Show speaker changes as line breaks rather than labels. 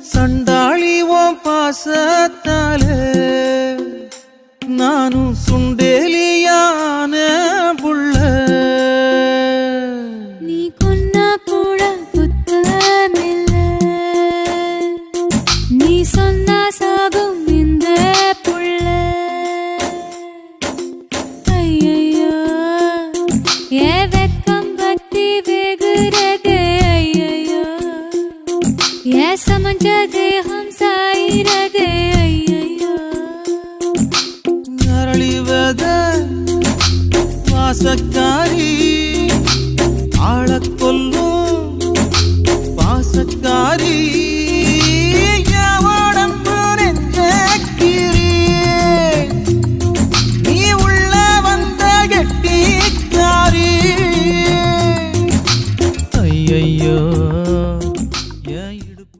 சண்டாளி ஓம் பாசத்தால நானும் சுண்டேலியான புள்ள.
நீ கொன்னா கூட புத்தமில்ல. நீ சொன்னா சாகும் இந்த புள்ள. ஐயோ ஏ வெக்கம் பத்தி வெகுரதே ஏ சமஞ்ச தேகம் சாயிரதே
அரளிவத வாசக்காரி ஆளக் கொல்லும் வாசக்காரி